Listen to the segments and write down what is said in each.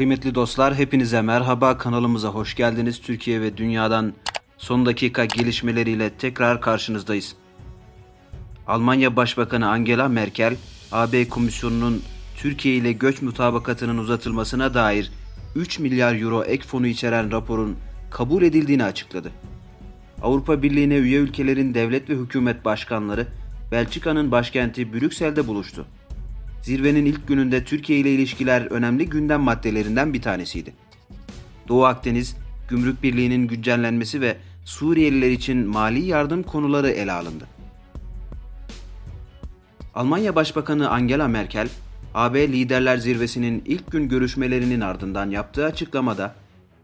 Kıymetli dostlar hepinize merhaba kanalımıza hoş geldiniz. Türkiye ve dünyadan son dakika gelişmeleriyle tekrar karşınızdayız. Almanya Başbakanı Angela Merkel, AB Komisyonu'nun Türkiye ile göç mutabakatının uzatılmasına dair 3 milyar euro ek fonu içeren raporun kabul edildiğini açıkladı. Avrupa Birliği'ne üye ülkelerin devlet ve hükümet başkanları Belçika'nın başkenti Brüksel'de buluştu. Zirvenin ilk gününde Türkiye ile ilişkiler önemli gündem maddelerinden bir tanesiydi. Doğu Akdeniz, Gümrük Birliği'nin güncellenmesi ve Suriyeliler için mali yardım konuları ele alındı. Almanya Başbakanı Angela Merkel, AB Liderler Zirvesi'nin ilk gün görüşmelerinin ardından yaptığı açıklamada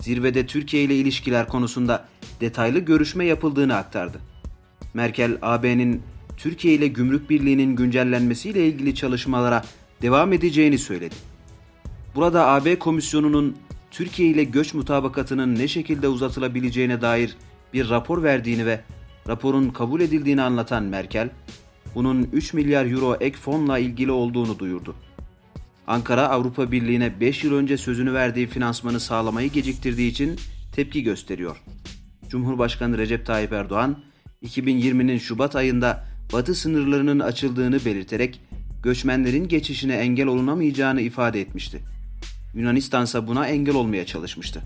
zirvede Türkiye ile ilişkiler konusunda detaylı görüşme yapıldığını aktardı. Merkel, AB'nin Türkiye ile Gümrük Birliği'nin güncellenmesiyle ilgili çalışmalara devam edeceğini söyledi. Burada AB Komisyonu'nun Türkiye ile göç mutabakatının ne şekilde uzatılabileceğine dair bir rapor verdiğini ve raporun kabul edildiğini anlatan Merkel, bunun 3 milyar euro ek fonla ilgili olduğunu duyurdu. Ankara Avrupa Birliği'ne 5 yıl önce sözünü verdiği finansmanı sağlamayı geciktirdiği için tepki gösteriyor. Cumhurbaşkanı Recep Tayyip Erdoğan, 2020'nin Şubat ayında batı sınırlarının açıldığını belirterek göçmenlerin geçişine engel olunamayacağını ifade etmişti. Yunanistan ise buna engel olmaya çalışmıştı.